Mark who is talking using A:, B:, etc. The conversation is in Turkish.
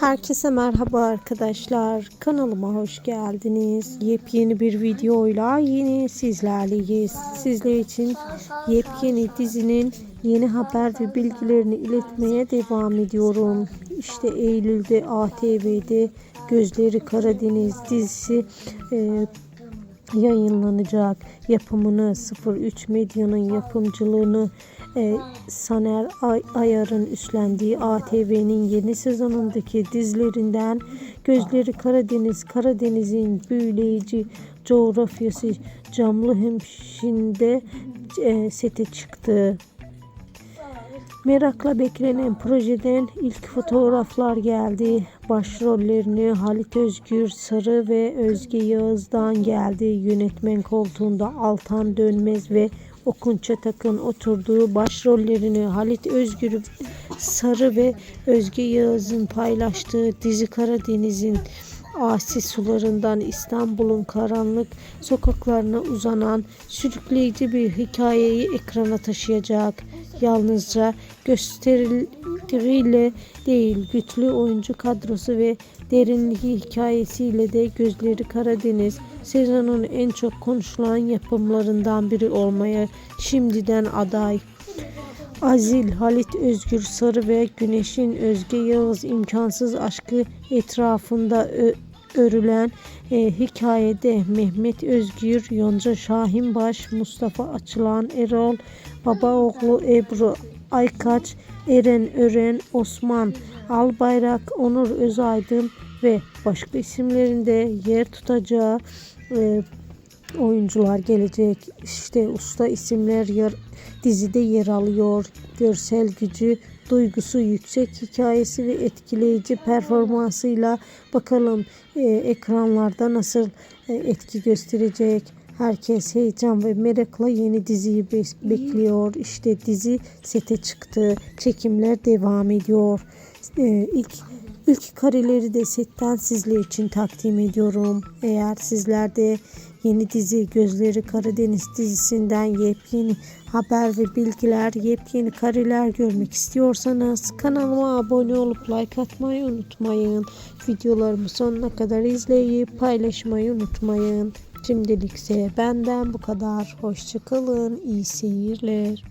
A: Herkese merhaba arkadaşlar. Kanalıma hoş geldiniz. Yepyeni bir videoyla yine sizlerleyiz. Sizler için yepyeni dizinin yeni haber ve bilgilerini iletmeye devam ediyorum. İşte Eylül'de ATV'de Gözleri Karadeniz dizisi e, yayınlanacak. Yapımını 03 Medya'nın yapımcılığını e, Saner Ay- Ayar'ın üstlendiği ATV'nin yeni sezonundaki dizilerinden Gözleri Karadeniz, Karadeniz'in büyüleyici coğrafyası Camlıhemşin'de e, sete çıktı. Merakla beklenen projeden ilk fotoğraflar geldi. Başrollerini Halit Özgür Sarı ve Özge Yağız'dan geldi. Yönetmen koltuğunda Altan Dönmez ve Okun Çatak'ın oturduğu başrollerini Halit Özgür Sarı ve Özge Yağız'ın paylaştığı dizi Karadeniz'in asi sularından İstanbul'un karanlık sokaklarına uzanan sürükleyici bir hikayeyi ekrana taşıyacak. Yalnızca gösteriyle değil güçlü oyuncu kadrosu ve derinliği hikayesiyle de Gözleri Karadeniz sezonun en çok konuşulan yapımlarından biri olmaya şimdiden aday. Azil, Halit Özgür Sarı ve Güneş'in Özge Yağız imkansız aşkı etrafında örülen e, hikayede Mehmet Özgür, Yonca Şahinbaş, Mustafa Açılan, Erol Babaoğlu, Ebru Aykaç, Eren Ören, Osman Albayrak, Onur Özaydın ve başka isimlerinde yer tutacağı e, oyuncular gelecek. İşte usta isimler yer, dizide yer alıyor. Görsel gücü, duygusu yüksek hikayesi ve etkileyici performansıyla bakalım e, ekranlarda nasıl e, etki gösterecek. Herkes heyecan ve merakla yeni diziyi be- bekliyor. İşte dizi sete çıktı. Çekimler devam ediyor. E, ilk İlk kareleri de setten sizler için takdim ediyorum. Eğer sizler de yeni dizi Gözleri Karadeniz dizisinden yepyeni haber ve bilgiler, yepyeni kareler görmek istiyorsanız kanalıma abone olup like atmayı unutmayın. Videolarımı sonuna kadar izleyip paylaşmayı unutmayın. Şimdilikse benden bu kadar. Hoşçakalın. İyi seyirler.